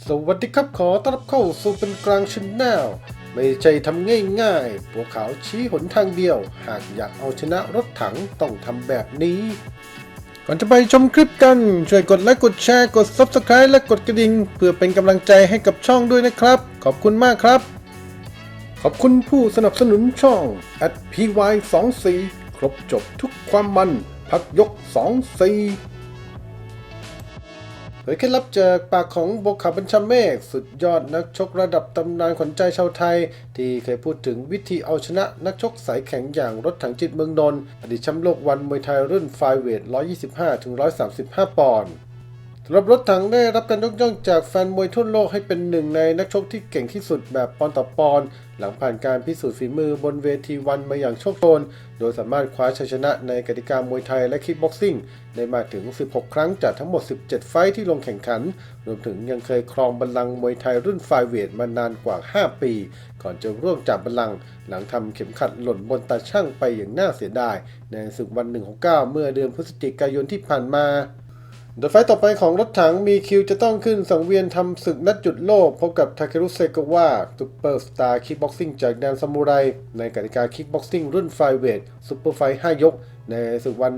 สวัสดีครับขอต้อนรับเข้าสู่เป็นกลางชนแนลไม่ใช่ทำง่ายๆพวกเขาชี้หนทางเดียว หากอยากเอาชนะรถถังต้องทำแบบนี้ ก่อนจะไปชมคลิปกัน ช่วยกดไลค์กดแชร์กด Subscribe และกดกระดิ่ง เพื่อเป็นกำลังใจให้กับช่องด้วยนะครับ ขอบคุณมากครับ ขอบคุณผู้สนับสนุนช่อง @py24 ครบจบทุกความมัน พักยก 24 เผยเคล็ดลับจากปากของบกขาบัญชาเมฆสุดยอดนักชกระดับตำนานขวัญใจชาวไทย ที่เคยพูดถึงวิธีเอาชนะนักชกสายแข็งอย่างรถถังจิตเมืองนนท์อดีตแชมป์โลกวันมวยไทยรุ่นไฟเวท 125-135 ปอนด์ สำหรับรถถังได้รับการยกย่องจากแฟนมวยทั่วโลกให้เป็นหนึ่งในนักชกที่เก่งที่สุดแบบปอนด์ต่อปอนด์หลังผ่านการพิสูจน์ฝีมือบนเวทีวันมาอย่างโชคโชน โดยสามารถคว้าชัยชนะในกติกามวยไทยและคิกบ็อกซิ่งได้มาถึง 16 ครั้งจากทั้งหมด 17 ไฟท์ที่ลงแข่งขัน รวมถึงยังเคยครองบัลลังก์มวยไทยรุ่นไฟเวทมานานกว่า 5 ปี ก่อนจะร่วงจากบัลลังก์หลังทำเข็มขัดหล่นบนตาช่างไปอย่างน่าเสียดาย ในศึกวัน 169 เมื่อเดือนพฤศจิกายนที่ผ่านมา โดยไฟต์ต่อไปของรถถังมีคิวจะต้องขึ้นสังเวียนทำศึกนัดจุดโลก พบกับทาเครุเซกวะซูเปอร์สตาร์คิกบ็อกซิ่งจากแดนซามูไร ในกติกาคิกบ็อกซิ่งรุ่นไฟเวทซูเปอร์ไฟ5ยก ในศึกวัน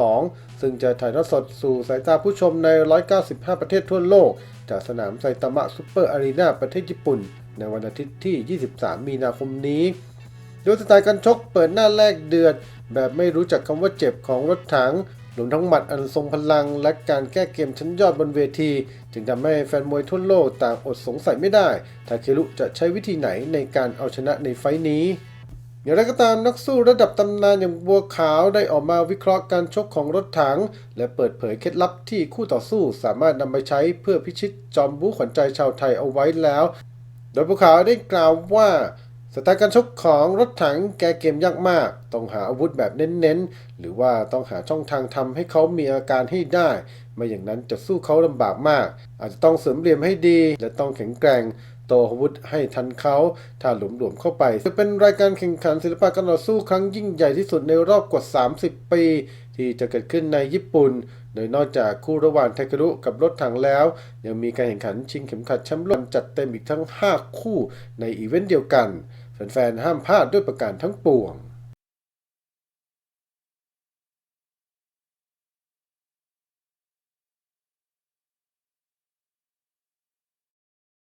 172 ซึ่งจะถ่ายทอดสดสู่สายตาผู้ชมใน 195 ประเทศทั่วโลก จากสนามไซตามะซูเปอร์อารีนาประเทศญี่ปุ่น ในวันอาทิตย์ที่ 23 มีนาคมนี้ โดยสไตล์การชกเปิดหน้าแรกเดือดแบบไม่รู้จักคำว่าเจ็บของรถถัง รวมทั้งหมัดอันทรงพลังและการแก้เกมชั้นยอดบนเวที จึงทำให้แฟนมวยทั่วโลกต่างอดสงสัยไม่ได้ ทาเครุจะใช้วิธีไหนในการเอาชนะในไฟต์นี้อย่างไรก็ตามนักสู้ระดับตำนานอย่างบัวขาวได้ออกมาวิเคราะห์การชกของรถถัง และเปิดเผยเคล็ดลับที่คู่ต่อสู้สามารถนำไปใช้เพื่อพิชิตจอมบู๊ขวัญใจชาวไทยเอาไว้แล้ว โดยบัวขาวได้กล่าวว่า สไตล์การชกของรถถังแกเกมยากมาก ต้องหาอาวุธแบบเน้นๆ หรือว่าต้องหาช่องทางทำให้เขามีอาการให้ได้ ไม่อย่างนั้นจะสู้เขาลำบากมาก อาจจะต้องเสริมเหลี่ยมให้ดี และต้องแข็งแกร่งโตอาวุธให้ทันเขาถ้าหลวมๆเข้าไป จะเป็นรายการแข่งขันศิลปะการต่อสู้ครั้งยิ่งใหญ่ที่สุดในรอบกว่า 30 ปี ที่จะเกิดขึ้นในญี่ปุ่น โดยนอกจากคู่ระหว่างไทคารุกับรถถังแล้ว ยังมีการแข่งขันชิงเข็มขัดแชมป์โลกจัดเต็มอีกทั้ง 5 คู่ในอีเวนต์เดียวกัน แฟนๆห้ามพลาดด้วยประการทั้งปวง